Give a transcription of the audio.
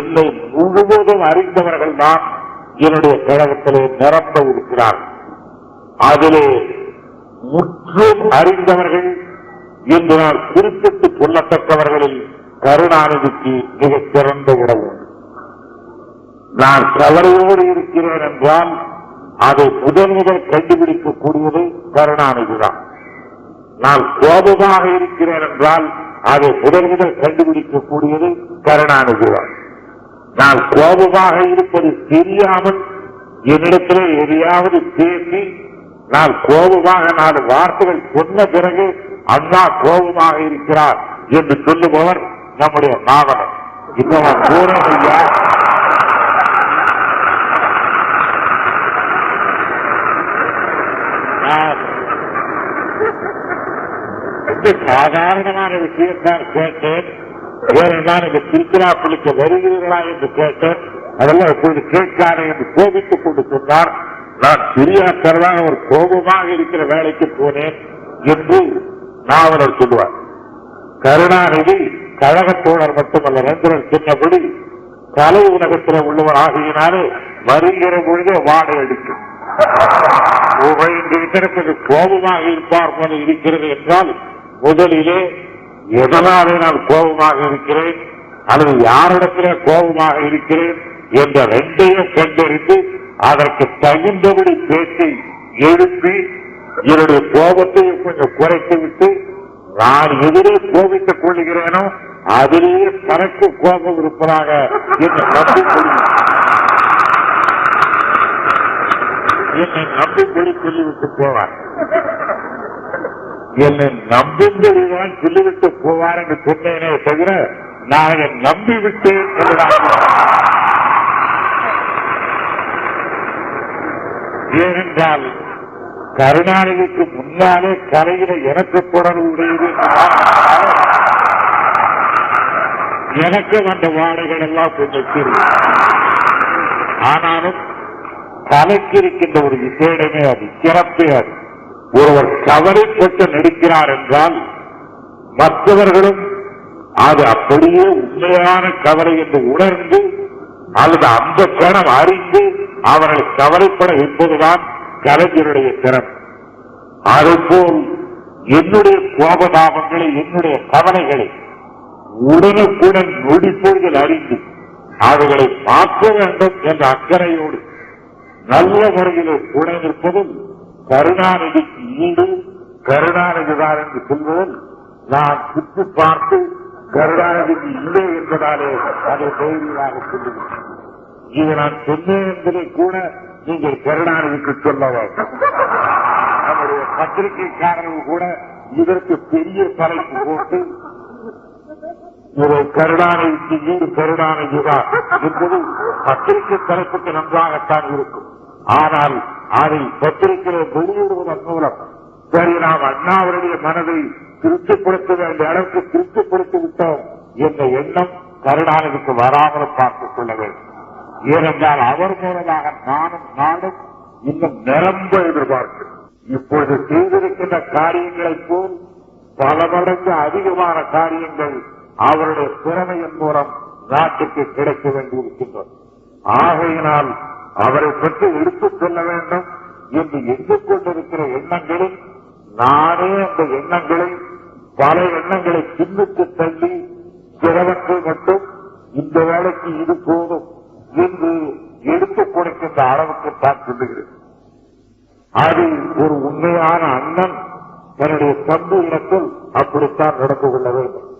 என்னை முழுவதும் அறிந்தவர்கள் தான் என்னுடைய கழகத்திலே நிரம்ப இருக்கிறார். அதிலே முற்றும் அறிந்தவர்கள் என்று நான் குறிப்பிட்டு சொல்லத்தக்கவர்களில் கருணாநிதிக்கு மிக சிறந்த உறவு. நான் கவலையோடு இருக்கிறேன் என்றால் அதை முதன் முதல் கண்டுபிடிக்கக்கூடியது கருணாநிதிதான். நான் கோபமாக இருக்கிறேன் என்றால் அதை முதன் முதல் கண்டுபிடிக்கக்கூடியது கருணாநிதிதான். நான் கோபமாக இருப்பது தெரியாமல் என்னிடத்திலே எதையாவது பேசி நான் கோபமாக நாலு வார்த்தைகள் சொன்ன பிறகு அண்ணா கோபமாக இருக்கிறார் என்று சொல்லுபவர் நம்முடைய நாவலன் இன்னும் பூரமையா நான் சாதாரணமான விஷயத்தான் கேட்டேன். ஏனென்றால் இந்த திருச்சிராப்பள்ளிக்கு வருகிறீர்களா என்று கேட்டு அதெல்லாம் இப்பொழுது கேட்காத என்று கோபித்துக் கொண்டு சொன்னார். நான் சிறியாக்கிறதாக ஒரு கோபமாக இருக்கிற வேலைக்கு போனேன் என்று நாவலர் சொல்லுவார். கருணாநிதி கழகத்தோழர் மட்டுமல்ல ரந்திரன் சொன்னபடி கலை உலகத்தில் உள்ளவர் ஆகியனாலே வருகிற பொழுது வாடை அடிக்கும். இதற்கு கோபமாக இருப்பார் போல இருக்கிறது என்றால் முதலிலே எதனாலே நான் கோபமாக இருக்கிறேன்? அல்லது யாரிடத்திலே கோபமாக இருக்கிறேன் என்ற ரெண்டையும் கண்டறிந்து அதற்கு தகுந்தபடி பேச்சை எழுப்பி என்னுடைய கோபத்தையும் கொஞ்சம் குறைத்து விட்டு நான் எதிரே கோபித்துக் கொள்கிறேனோ அதிலேயே தனக்கு கோபம் இருப்பதாக என்று என்னை நம்பும்படி சொல்லிவிட்டு போவார். என்னை நம்பும்படிதான் சொல்லிவிட்டு போவார் என்று சொன்னேனே தவிர நான் நம்பிவிட்டேன் ஏனென்றால் கருணாநிதிக்கு முன்னாலே கரையில எனக்கு தொடர்பு உடையது எனக்கு அந்த வாடைகள் எல்லாம் கொஞ்சம் ஆனாலும் கலைக்கு இருக்கின்ற ஒரு விசேடமே அது சிறப்பே அது. ஒருவர் கவலைப்பட்டு நடிக்கிறார் என்றால் மற்றவர்களும் அது அப்படியே உண்மையான கவலை என்று உணர்ந்து அல்லது அந்த கணம் அறிந்து அவர்களை கவலைப்பட வைப்பதுதான் கலைஞருடைய திறன். அதுபோல் என்னுடைய கோபதாபங்களை என்னுடைய கவலைகளை உடனுக்குடன் நொடிப்பொழுதில் அறிந்து அவர்களை மாற்ற வேண்டும் என்ற அக்கறையோடு நல்ல முறையிலே கூட நிற்பதும் கருணாநிதிக்கு ஈடு கருணாநிதிதான் என்று சொல்வதில் நான் சுற்றி பார்த்து கருணாநிதிக்கு இல்லை என்பதாலே அதை தைரியமாக சொல்லுகிறேன். இதை நான் சொன்னேன் என்பதை கூட நீங்கள் கருணாநிதிக்கு சொல்ல வேண்டும். நம்முடைய பத்திரிகைக்காரர்கள் கூட இதற்கு பெரிய தலைப்பு போட்டு இதை கருணாநிதிக்கு ஈடு கருணாநிதிதான் என்பது பத்திரிகை தலைப்புக்கு நன்றாகத்தான் இருக்கும். ஆனால் அதை பத்திரிக்கையை வெளியிடுவதன் மூலம் சரி நாம் அண்ணாவுடைய மனதை திருப்திப்படுத்த வேண்டிய அளவுக்கு திருப்திப்படுத்தி விட்டோம் என்ற எண்ணம் கருணாநிதிக்கு வராமல் பார்த்துக் கொள்ள வேண்டும். ஏனென்றால் அவர் மூலமாக நானும் நாடும் இன்னும் நிரம்ப எதிர்பார்க்கிறோம். இப்பொழுது செய்திருக்கின்ற காரியங்களைப் போல் பல மடங்கு அதிகமான காரியங்கள் அவருடைய திறமையின் மூலம் நாட்டுக்கு கிடைக்க வேண்டியிருக்கின்றது. ஆகையினால் அவரை பற்றி எடுத்துச் சொல்ல வேண்டும். என்று எண்ணிக் கொண்டிருக்கிற எண்ணங்களில் நானே அந்த எண்ணங்களை பல எண்ணங்களை பின்னுக்கு தள்ளி சிலவற்றை மட்டும் இந்த வேலைக்கு இது போதும் என்று எடுத்துக் கொடுக்கின்ற அளவுக்கு தான் சொல்லுகிறேன். அது ஒரு உண்மையான அண்ணன் தன்னுடைய தம்பு இடத்தில் அப்படித்தான் நடந்து கொள்ள வேண்டும்.